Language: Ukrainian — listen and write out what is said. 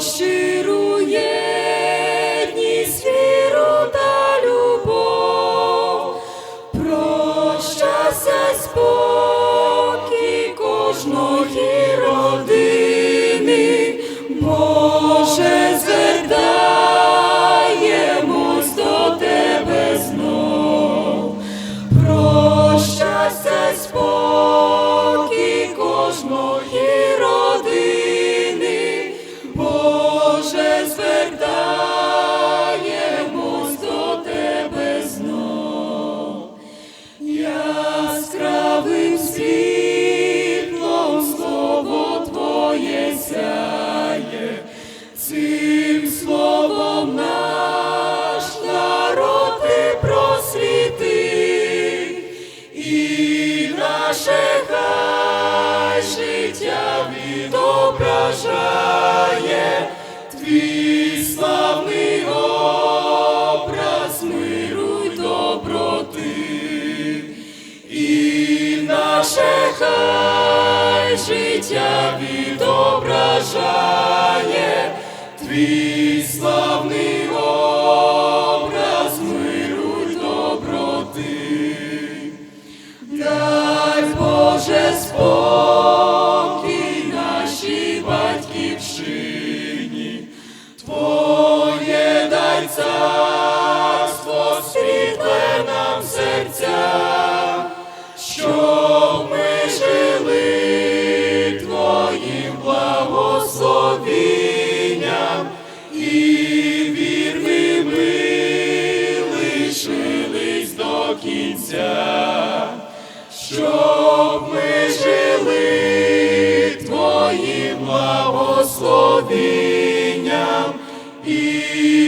是 світлом слово Твоє цим словом наш народ ти просвіти, і наше хай життя відображає наше хай життя відображає твій славний образ миру й доброти. Дай Боже спокій і вірними ми лишились до кінця, щоб жили твоїм благословінням. і